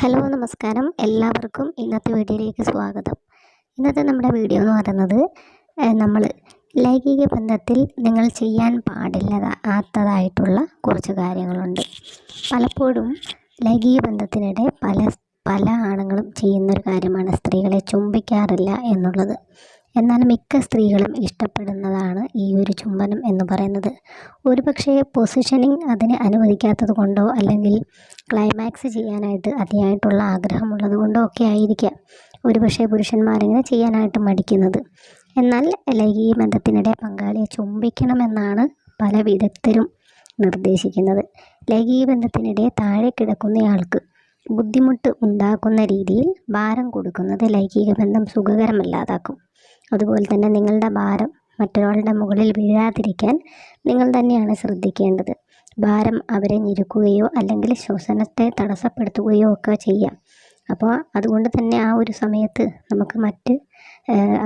Hello നമസ്കാരം. എല്ലാവർക്കും ഇന്നത്തെ വീഡിയോയിലേക്ക് സ്വാഗതം. ഇന്നത്തെ നമ്മുടെ വീഡിയോ എന്ന് പറയുന്നത് നമ്മൾ ലൈംഗിക ബന്ധത്തിൽ നിങ്ങൾ ചെയ്യാൻ പാടില്ലാത്തതായിട്ടുള്ള കുറച്ച് കാര്യങ്ങളുണ്ട്. പലപ്പോഴും ലൈംഗിക ബന്ധത്തിനിടെ പല പല ആണുങ്ങളും ചെയ്യുന്നൊരു കാര്യമാണ് സ്ത്രീകളെ ചുംബിക്കാറില്ല എന്നുള്ളത്. എന്നാൽ മിക്ക സ്ത്രീകളും ഇഷ്ടപ്പെടുന്നതാണ് ഈ ഒരു ചുംബനം എന്ന് പറയുന്നത്. ഒരുപക്ഷെ പൊസിഷനിങ് അതിന് അനുവദിക്കാത്തത് കൊണ്ടോ അല്ലെങ്കിൽ ക്ലൈമാക്സ് ചെയ്യാനായിട്ട് അതിയായിട്ടുള്ള ആഗ്രഹമുള്ളത് കൊണ്ടോ ഒക്കെ ആയിരിക്കാം. ഒരുപക്ഷെ പുരുഷന്മാരിങ്ങനെ ചെയ്യാനായിട്ട് മടിക്കുന്നത്. എന്നാൽ ലൈംഗിക ബന്ധത്തിനിടെ പങ്കാളിയെ ചുംബിക്കണമെന്നാണ് പല വിദഗ്ധരും നിർദ്ദേശിക്കുന്നത്. ലൈംഗിക ബന്ധത്തിനിടെ താഴെ കിടക്കുന്നയാൾക്ക് ബുദ്ധിമുട്ട് ഉണ്ടാക്കുന്ന രീതിയിൽ ഭാരം കൊടുക്കുന്നത് ലൈംഗിക ബന്ധം സുഖകരമല്ലാതാക്കും. അതുപോലെ തന്നെ നിങ്ങളുടെ ഭാരം മറ്റൊരാളുടെ മുകളിൽ വീഴാതിരിക്കാൻ നിങ്ങൾ തന്നെയാണ് ശ്രദ്ധിക്കേണ്ടത്. ഭാരം അവരെ ഞെരുക്കുകയോ അല്ലെങ്കിൽ ശ്വസനത്തെ തടസ്സപ്പെടുത്തുകയോ ഒക്കെ ചെയ്യാം. അപ്പോൾ അതുകൊണ്ട് തന്നെ ആ ഒരു സമയത്ത് നമുക്ക് മറ്റ്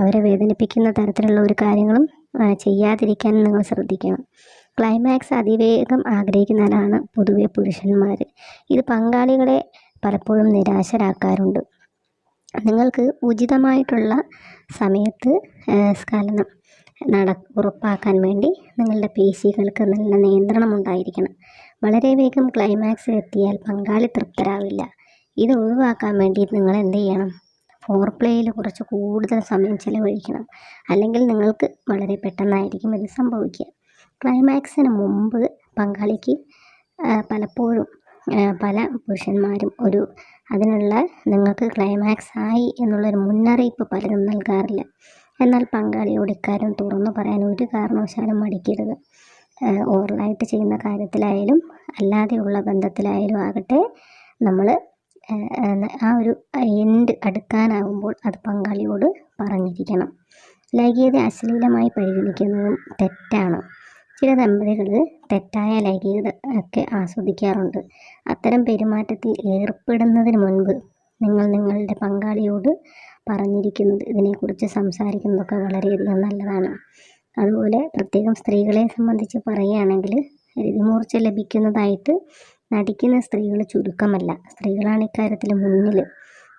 അവരെ വേദനിപ്പിക്കുന്ന തരത്തിലുള്ള ഒരു കാര്യങ്ങളും ചെയ്യാതിരിക്കാൻ നിങ്ങൾ ശ്രദ്ധിക്കണം. ക്ലൈമാക്സ് അതിവേഗം ആഗ്രഹിക്കുന്നവരാണ് പൊതുവെ പുരുഷന്മാർ ഇത് പങ്കാളികളെ പലപ്പോഴും നിരാശരാക്കാറുണ്ട്. നിങ്ങൾക്ക് ഉചിതമായിട്ടുള്ള സമയത്ത് സ്ഖലനം നട ഉറപ്പാക്കാൻ വേണ്ടി നിങ്ങളുടെ പേശികൾക്ക് നല്ല നിയന്ത്രണം ഉണ്ടായിരിക്കണം. വളരെ വേഗം ക്ലൈമാക്സ് എത്തിയാൽ പങ്കാളി തൃപ്തരാവില്ല. ഇത് ഒഴിവാക്കാൻ വേണ്ടി നിങ്ങൾ എന്ത് ചെയ്യണം? ഫോർ പ്ലേയിൽ കുറച്ച് കൂടുതൽ സമയം ചിലവഴിക്കണം. അല്ലെങ്കിൽ നിങ്ങൾക്ക് വളരെ പെട്ടെന്നായിരിക്കും ഇത് സംഭവിക്കുക. ക്ലൈമാക്സിന് മുമ്പ് പങ്കാളിക്ക് പലപ്പോഴും പല പുരുഷന്മാരും ഒരു അതിനുള്ള നിങ്ങൾക്ക് ക്ലൈമാക്സ് ആയി എന്നുള്ളൊരു മുന്നറിയിപ്പ് പലരും നൽകാറില്ല. എന്നാൽ പങ്കാളിയോട് ഇക്കാര്യം തുറന്നു പറയാൻ ഒരു കാരണവശാലും മടിക്കരുത്. ഓറലായിട്ട് ചെയ്യുന്ന കാര്യത്തിലായാലും അല്ലാതെയുള്ള ബന്ധത്തിലായാലും ആകട്ടെ നമ്മൾ ആ ഒരു എൻഡ് അടുക്കാനാവുമ്പോൾ അത് പങ്കാളിയോട് പറഞ്ഞിരിക്കണം. ലൈംഗികത അശ്ലീലമായി പരിഗണിക്കുന്നതും തെറ്റാണ്. ചില ദമ്പതികൾ തെറ്റായ ലൈംഗികത ഒക്കെ ആസ്വദിക്കാറുണ്ട്. അത്തരം പെരുമാറ്റത്തിൽ ഏർപ്പെടുന്നതിന് മുൻപ് നിങ്ങൾ നിങ്ങളുടെ പങ്കാളിയോട് പറഞ്ഞിരിക്കുന്നത് ഇതിനെക്കുറിച്ച് സംസാരിക്കുന്നതൊക്കെ വളരെയധികം നല്ലതാണ്. അതുപോലെ പ്രത്യേകം സ്ത്രീകളെ സംബന്ധിച്ച് പറയുകയാണെങ്കിൽ രതിമൂർച്ച ലഭിക്കുന്നതായിട്ട് നടിക്കുന്ന സ്ത്രീകൾ ചുരുക്കമല്ല. സ്ത്രീകളാണ് ഇക്കാര്യത്തിൽ മുന്നിൽ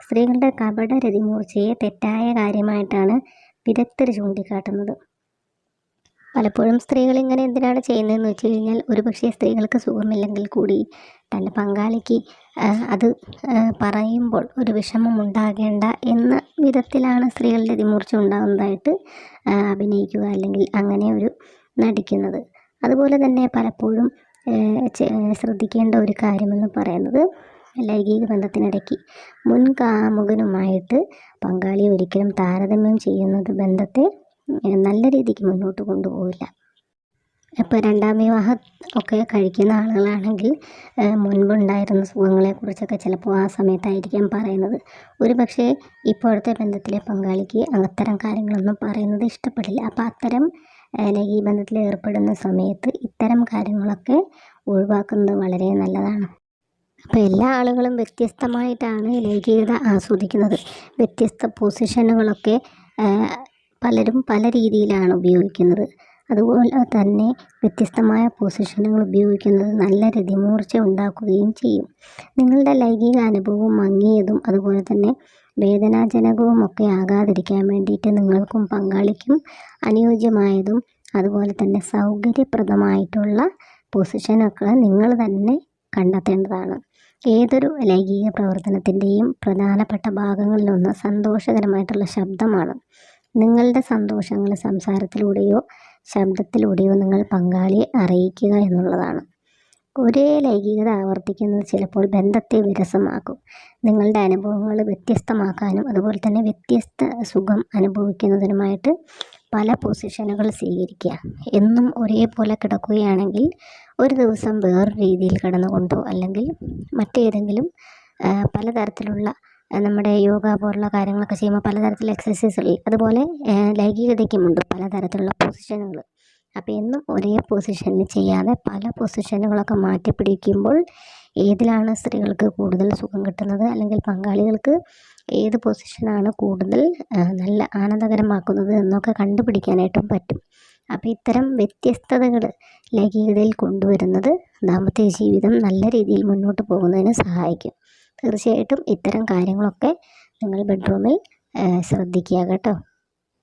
സ്ത്രീകളുടെ കപട രതിമൂർച്ചയെ തെറ്റായ കാര്യമായിട്ടാണ് വിദഗ്ധർ ചൂണ്ടിക്കാട്ടുന്നത്. പലപ്പോഴും സ്ത്രീകൾ ഇങ്ങനെ എന്തിനാണ് ചെയ്യുന്നതെന്ന് വെച്ച് കഴിഞ്ഞാൽ ഒരുപക്ഷെ സ്ത്രീകൾക്ക് സുഖമില്ലെങ്കിൽ കൂടി തന്റെ പങ്കാളിക്ക് അത് പറയുമ്പോൾ ഒരു വിഷമം ഉണ്ടാകേണ്ട എന്ന വിധത്തിലാണ് സ്ത്രീകളുടെ അതിമൂർച്ച ഉണ്ടാകുന്നതായിട്ട് അഭിനയിക്കുക അല്ലെങ്കിൽ അങ്ങനെ ഒരു നടിക്കുന്നത്. അതുപോലെ തന്നെ പലപ്പോഴും ശ്രദ്ധിക്കേണ്ട ഒരു കാര്യമെന്ന് പറയുന്നത് ലൈംഗിക ബന്ധത്തിനിടയ്ക്ക് മുൻ കാമുകനുമായിട്ട് പങ്കാളിയെ ഒരിക്കലും താരതമ്യം ചെയ്യുന്നത് ബന്ധത്തെ നല്ല രീതിക്ക് മുന്നോട്ട് കൊണ്ടുപോകില്ല ഇപ്പോൾ രണ്ടാം വിവാഹം ഒക്കെ കഴിക്കുന്ന ആളുകളാണെങ്കിൽ മുൻപുണ്ടായിരുന്ന സുഖങ്ങളെക്കുറിച്ചൊക്കെ ചിലപ്പോൾ ആ സമയത്തായിരിക്കാം പറയുന്നത്. ഒരു പക്ഷേ ഇപ്പോഴത്തെ ബന്ധത്തിലെ പങ്കാളിക്ക് അത്തരം കാര്യങ്ങളൊന്നും പറയുന്നത് ഇഷ്ടപ്പെടില്ല. അപ്പോൾ അത്തരം അല്ലെങ്കിൽ ഈ ബന്ധത്തിൽ ഏർപ്പെടുന്ന സമയത്ത് ഇത്തരം കാര്യങ്ങളൊക്കെ ഒഴിവാക്കുന്നത് വളരെ നല്ലതാണ്. അപ്പോൾ എല്ലാ ആളുകളും വ്യത്യസ്തമായിട്ടാണ് ലൈംഗികത ആസ്വദിക്കുന്നത്. വ്യത്യസ്ത പൊസിഷനുകളൊക്കെ പലരും പല രീതിയിലാണ് ഉപയോഗിക്കുന്നത്. അതുപോലെ തന്നെ വ്യത്യസ്തമായ പൊസിഷനുകൾ ഉപയോഗിക്കുന്നത് നല്ല രതിമൂർച്ച ഉണ്ടാക്കുകയും ചെയ്യും. നിങ്ങളുടെ ലൈംഗിക അനുഭവം മങ്ങിയതും അതുപോലെ തന്നെ വേദനാജനകവും ഒക്കെ ആകാതിരിക്കാൻ വേണ്ടിയിട്ട് നിങ്ങൾക്കും പങ്കാളിക്കും അനുയോജ്യമായതും അതുപോലെ തന്നെ സൗകര്യപ്രദമായിട്ടുള്ള പൊസിഷനൊക്കെ നിങ്ങൾ തന്നെ കണ്ടെത്തേണ്ടതാണ്. ഏതൊരു ലൈംഗിക പ്രവർത്തനത്തിന്റെയും പ്രധാനപ്പെട്ട ഭാഗങ്ങളിലൊന്ന് സന്തോഷകരമായിട്ടുള്ള ശബ്ദമാണ്. നിങ്ങളുടെ സന്തോഷങ്ങൾ സംസാരത്തിലൂടെയോ ശബ്ദത്തിലൂടെയോ നിങ്ങൾ പങ്കാളിയെ അറിയിക്കുക എന്നുള്ളതാണ്. ഒരേ ലൈംഗികത ആവർത്തിക്കുന്നത് ചിലപ്പോൾ ബന്ധത്തെ വിരസമാക്കും. നിങ്ങളുടെ അനുഭവങ്ങൾ വ്യത്യസ്തമാക്കാനും അതുപോലെ തന്നെ വ്യത്യസ്ത സുഖം അനുഭവിക്കുന്നതിനുമായിട്ട് പല പൊസിഷനുകൾ സ്വീകരിക്കുക. എന്നും ഒരേപോലെ കിടക്കുകയാണെങ്കിൽ ഒരു ദിവസം വേറൊരു രീതിയിൽ കിടന്നുകൊണ്ടോ അല്ലെങ്കിൽ മറ്റേതെങ്കിലും പലതരത്തിലുള്ള നമ്മുടെ യോഗ പോലുള്ള കാര്യങ്ങളൊക്കെ ചെയ്യുമ്പോൾ പലതരത്തിലുള്ള എക്സസൈസുകൾ അതുപോലെ ലൈംഗികതയ്ക്കുമുണ്ട് പലതരത്തിലുള്ള പൊസിഷനുകൾ അപ്പോൾ എന്നും ഒരേ പൊസിഷനിൽ ചെയ്യാതെ പല പൊസിഷനുകളൊക്കെ മാറ്റിപ്പിടിക്കുമ്പോൾ ഏതിലാണ് സ്ത്രീകൾക്ക് കൂടുതൽ സുഖം കിട്ടുന്നത്? അല്ലെങ്കിൽ പങ്കാളികൾക്ക് ഏത് പൊസിഷനാണ് കൂടുതൽ നല്ല ആനന്ദകരമാക്കുന്നത് എന്നൊക്കെ കണ്ടുപിടിക്കാനായിട്ടും പറ്റും. അപ്പോൾ ഇത്തരം വ്യത്യസ്തതകൾ ലൈംഗികതയിൽ കൊണ്ടുവരുന്നത് ദാമ്പത്യ ജീവിതം നല്ല രീതിയിൽ മുന്നോട്ട് പോകുന്നതിന് സഹായിക്കും. തീർച്ചയായിട്ടും ഇത്തരം കാര്യങ്ങളൊക്കെ നിങ്ങൾ ബെഡ്റൂമിൽ ശ്രദ്ധിക്കുക കേട്ടോ.